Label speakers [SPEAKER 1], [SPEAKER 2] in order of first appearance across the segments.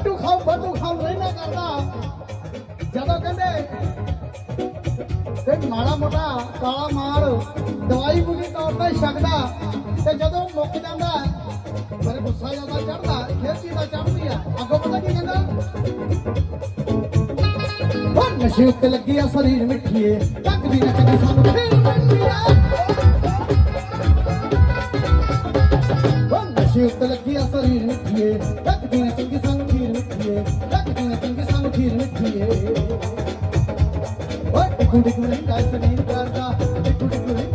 [SPEAKER 1] ਬੱਟੂ
[SPEAKER 2] ਖਾਓ ਬੱਟੂ ਖਾਓ ਰਹਿਣਾ ਕਰਦਾ। ਜਦੋਂ ਕਹਿੰਦੇ, ਤੇ ਮਾੜਾ ਮੋਟਾ ਕਾਲਾ ਮਾਰ, ਦਵਾਈ ਬੁਲੀ ਤੌਰ ਤੇ ਛਕਦਾ, ਤੇ ਜਦੋਂ ਮੁੱਕ ਜਾਂਦਾ ਮੇਰੇ ਗੁੱਸਾ ਜਾਂਦਾ ਚੜਦਾ ਫਿਰ ਚੀਜ਼ਾਂ ਚੜਦੀ ਆ। ਅੱਗੋਂ ਪਤਾ ਕੀ ਕਹਿੰਦਾ? ਉਹ ਨਸ਼ੇ ਉੱਤੇ ਲੱਗੀ ਆ ਸਰੀਰ ਮਿੱਠੀਏ ਲੱਗਦੀ ਨਾ ਸਾਨੂੰ ਫੇਰ ਮਿੱਠੀਆ ਉਹ ਨਸ਼ੇ ਉੱਤੇ ਲੱਗੀ ਆ ਸਰੀਰ ਮਿੱਠੀਏ ਲੱਗਦੀ ਨਾ ਚੰਗੀ ਸਾਨੂੰ ਖੀਰ ਮਿੱਠੀਏ ਲੱਗਦੀ ਨਾ ਚੰਗੀ ਸਾਨੂੰ ਖੀਰ ਮਿੱਠੀਏ ਓਏ ਟਿਕੂ ਟਿਕੂ ਰਹਿੰਦਾ ਸਰੀਰ ਕਰਦਾ ਟਿਕੂ ਟਿਕੂ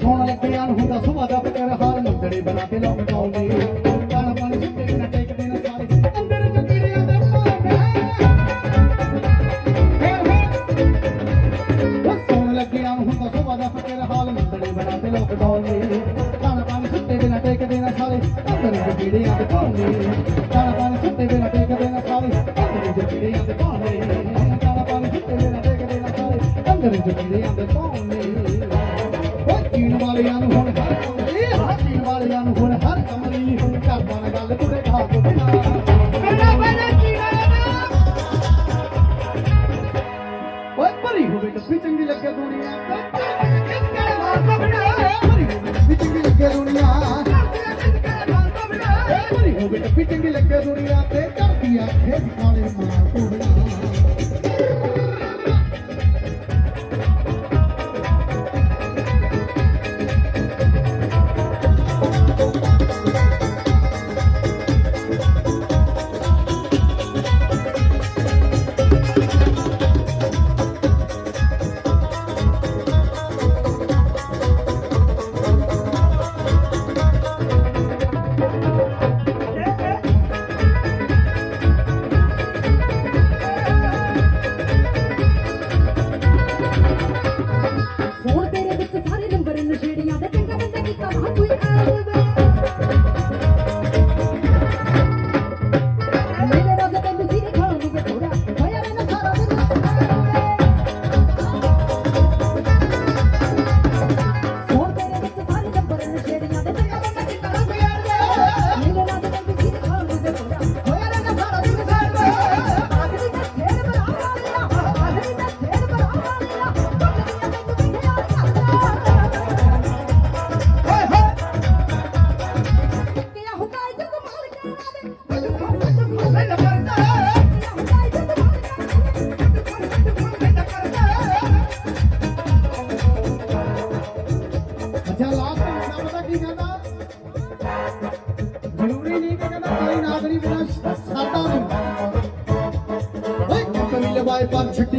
[SPEAKER 2] ਸੋਹਣ ਲੱਗਿਆ ਹੁੰਦਾ ਸੁਭਾ ਦਾ ਫਿਕਰ ਹਾਲ ਮੰਦੜੇ ਬਣਾ ਕੇ ਲੋਕ ਟਾਉਂਦੇ ਕਾਲਾ ਪਾਣੀ ਸੁੱਤੇ ਨਾ ਟੇਕਦੇ ਨਾ ਸਾਰੇ। ਅੰਦਰ ਚੁਕੜੀਆਂ ਦੇ ਪਾਵੇ ਉਹ ਲੱਗਿਆ ਹੁੰਦਾ ਸੁਭਾ ਦਾ ਫਿਕਰ ਹਾਲ ਮੰਦੜੇ ਬਣਾ ਕੇ ਲੋਕ ਟਾਉਂਦੇ ਕਾਲਾ ਪਾਣੀ ਸੁੱਤੇ ਨਾ ਟੇਕਦੇ ਨਾ ਸਾਰੇ। ਅੰਦਰ ਚੁਕੜੀਆਂ ਦੇ ਪਾਵੇ ਕਾਲਾ ਪਾਣੀ ਸੁੱਤੇ ਨਾ ਟੇਕਦੇ ਨਾ ਸਾਰੇ। ਸਾਰੇ ਅੰਦਰ ਚੁਕੜੀਆਂ ਦੇ ਪਾਵੇ ਚੀਨ ਵਾਲਿਆਂ ਨੂੰ ਹੁਣ ਹਰ ਕਮਲੀ ਹਾਂ ਚੀਨ ਵਾਲਿਆਂ ਨੂੰ ਹੁਣ ਹਰ ਕਮਲੀ ਕਰਦਾ ਨਾ ਗੱਲ ਤੁਰੇ ਖਾ ਤੋਂ ਬਿਨਾ ਭਰੀ ਹੋਵੇ ਟੱਪੀ ਚੰਗੀ ਲੱਗੇ ਦੁਨੀਆ ਭਰੀ ਚੰਗੀ ਲੱਗੇ ਦੁਨੀਆ ਭਰੀ ਹੋਵੇ ਟੱਪੀ ਚੰਗੀ ਲੱਗੇ ਦੁਨੀਆ ਤੇ। ਚੜਦੀ ਆ ਖੇਡ ਕਾਲੇ ਮਾਰ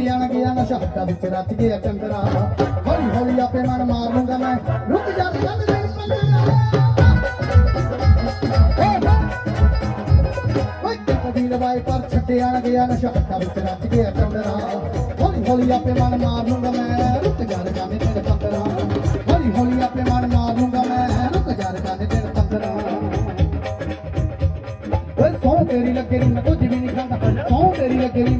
[SPEAKER 2] ਪਿਆਣ ਗਿਆ ਨਸ਼ਾ ਹੱਟਾ ਵਿੱਚ ਰਚ ਗਿਆ ਚੰਦਰਾ। ਹੌਲੀ ਹੌਲੀ ਆਪੇ ਮਨ ਮਾਰ ਲੂੰਗਾ ਮੈਂ। ਰੁਕ ਜਾ, ਚੱਲ ਦੇ ਪੰਜਰਾ ਓਏ ਕਦੀ ਲਵਾਏ ਪਰ ਛੱਡਿਆ ਗਿਆ ਨਸ਼ਾ ਹੱਟਾ ਵਿੱਚ ਰਚ ਗਿਆ ਚੰਦਰਾ। ਹੌਲੀ ਹੌਲੀ ਆਪੇ ਮਨ ਮਾਰ ਲੂੰਗਾ ਮੈਂ। ਰੁਕ ਜਾ ਜਾਵੇਂ ਤੇਰੇ ਪੰਦਰਾ। ਹੌਲੀ ਹੌਲੀ ਆਪੇ ਮਨ ਮਾਰ ਲੂੰਗਾ ਮੈਂ।
[SPEAKER 1] ਰੁਕ ਜਾ ਜਾਵੇਂ ਤੇਰੇ ਪੰਦਰਾ। ਓਏ, ਸੌ ਤੇਰੀ ਲੱਗੇ ਨੀ ਮੈਂ ਕੁਝ
[SPEAKER 2] ਵੀ ਨਹੀਂ ਖਾਂਦਾ। ਸੌ ਤੇਰੀ ਲੱਗੇ ਨੀ